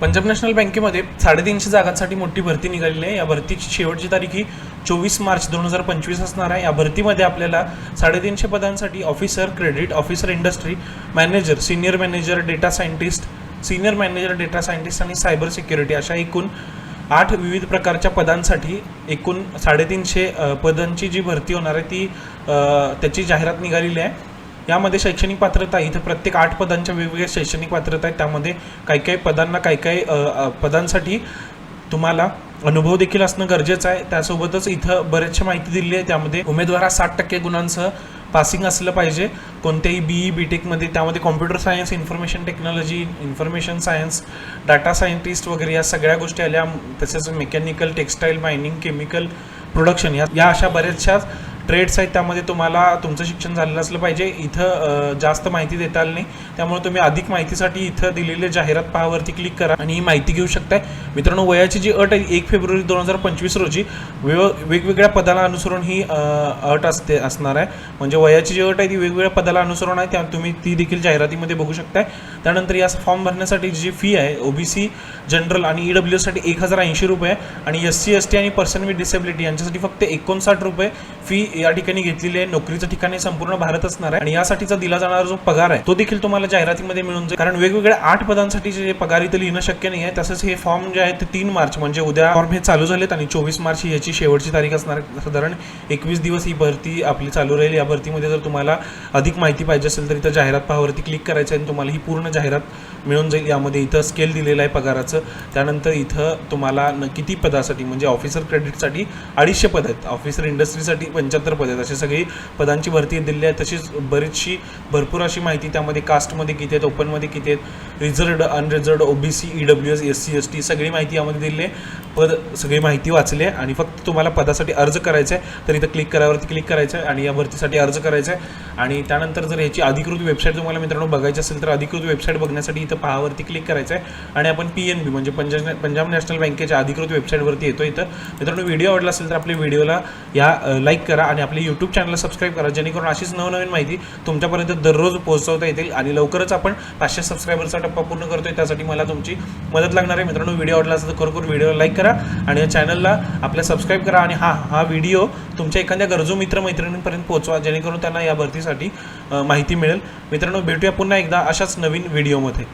Punjab national बँकेमध्ये साडेतीनशे जागांसाठी मोठी भरती निघालेली आहे. या भरतीची शेवटची तारीख ही चोवीस मार्च दोन हजार पंचवीस असणार आहे. या भरतीमध्ये आपल्याला साडेतीनशे पदांसाठी officer credit officer industry manager senior manager data scientist senior manager data scientist आणि सायबर सिक्युरिटी अशा एकूण आठ विविध प्रकारच्या पदांसाठी एकूण साडेतीनशे पदांची जी भरती होणार आहे ती त्याची जाहिरात निघालेली आहे. यामध्ये शैक्षणिक पात्रता इथं प्रत्येक आठ पदांच्या वेगवेगळ्या शैक्षणिक पात्रता आहेत. त्यामध्ये काही काही पदांना काही काही पदांसाठी तुम्हाला अनुभव देखील असणं गरजेचं आहे. त्यासोबतच इथं बरेचशा माहिती दिली आहे. त्यामध्ये उमेदवारास साठ टक्के गुणांसह पासिंग असलं पाहिजे. कोणत्याही बी ई बी टेकमध्ये त्यामध्ये computer science information technology information science data scientist वगैरे या सगळ्या गोष्टी आल्या. तसेच mechanical textile mining chemical production या या अशा बऱ्याचशा ट्रेड्स आहेत त्यामध्ये तुम्हाला तुमचं शिक्षण झालेलं असलं पाहिजे. इथं जास्त माहिती देता आली नाही. त्यामुळे तुम्ही अधिक माहितीसाठी इथं दिलेले जाहिरात पहावरती क्लिक करा आणि ही माहिती घेऊ शकताय. मित्रांनो वयाची जी अट आहे एक फेब्रुवारी दोन हजार पंचवीस रोजी वेव वेगवेगळ्या पदाला अनुसरून ही अट असते असणार आहे. म्हणजे वयाची जी अट आहे ती वेगवेगळ्या पदाला अनुसरून आहे त्या तुम्ही ती देखील जाहिरातीमध्ये बघू शकताय. त्यानंतर या फॉर्म भरण्यासाठी जी फी आहे ओबीसी जनरल आणि ई डब्ल्यू साठी एक हजार ऐंशी रुपये आणि एस सी एस टी आणि पर्सन विथ डिसेबिलिटी यांच्यासाठी फक्त एकोणसाठ रुपये. फी या ठिकाणी घेतलेली आहे. नोकरीचं ठिकाणी संपूर्ण भारत असणार आहे. आणि यासाठीचा दिला जाणारा जो पगार आहे तो देखील तुम्हाला जाहिरातीमध्ये मिळून जाईल. कारण वेगवेगळ्या आठ पदांसाठी जे पगार इथं लिहिणं शक्य नाही आहे. तसंच हे फॉर्म जे आहेत ते तीन मार्च म्हणजे उद्या फॉर्म हे चालू झालेत आणि चोवीस मार्च ही याची शेवटची तारीख असणार आहे. साधारण एकवीस दिवस ही भरती आपली चालू राहील. या भरतीमध्ये जर तुम्हाला अधिक माहिती पाहिजे असेल तर इथं जाहिरात पहावरती क्लिक करायचं आहे आणि तुम्हाला ही पूर्ण जाहिरात मिळून जाईल. यामध्ये इथं स्केल दिलेला आहे पगाराचं. त्यानंतर इथं तुम्हाला किती पदासाठी म्हणजे ऑफिसर क्रेडिटसाठी अडीचशे पद आहेत. ऑफिसर इंडस्ट्रीसाठी पंच्याहत्तर पद आहेत. अशी सगळी पदांची भरती दिलेली आहे. तशीच बरीचशी भरपूर अशी माहिती त्यामध्ये कास्टमध्ये किती आहेत ओपनमध्ये किती आहेत reserved unreserved OBC E W S S C S T सगळी माहिती यामध्ये दिली आहे. पद सगळी माहिती वाचली आहे आणि फक्त तुम्हाला पदासाठी अर्ज करायचा आहे तर इथं क्लिक करावरती क्लिक करायचं आहे आणि या भरतीसाठी अर्ज करायचा आहे. आणि त्यानंतर जर याची अधिकृत वेबसाईट तुम्हाला मित्रांनो बघायची असेल तर अधिकृत वेबसाईट बघण्यासाठी इथं पहावरती क्लिक करायचं आहे. आणि आपण पी एन बी म्हणजे पंजाब पंजाब नॅशनल बँकेच्या अधिकृत वेबसाईटवरती येतो इथं. मित्रांनो व्हिडिओ आवडला असेल तर आपल्या व्हिडिओला या लाईक करा आणि आपले यूट्यूब चॅनलला सबस्क्राईब करा जेणेकरून अशीच नवनवीन माहिती तुमच्यापर्यंत दररोज पोहोचवता येतील आणि लवकरच आपण पाचशे सबस्क्रायबरचा टप्पा पूर्ण करतोय. त्यासाठी मला तुमची मदत लागणार आहे. मित्रांनो व्हिडिओ आवडला असेल तर खरोखर व्हिडिओ लाईक करा आणि या चॅनलला आपल्या सबस्क्राईब करा आणि हा हा व्हिडिओ तुमच्या एखाद्या गरजू मित्र मैत्रिणींपर्यंत पोहोचवा जेणेकरून त्यांना या भरतीसाठी माहिती मिळेल. मित्रांनो भेटूया पुन्हा एकदा अशाच नवीन व्हिडिओमध्ये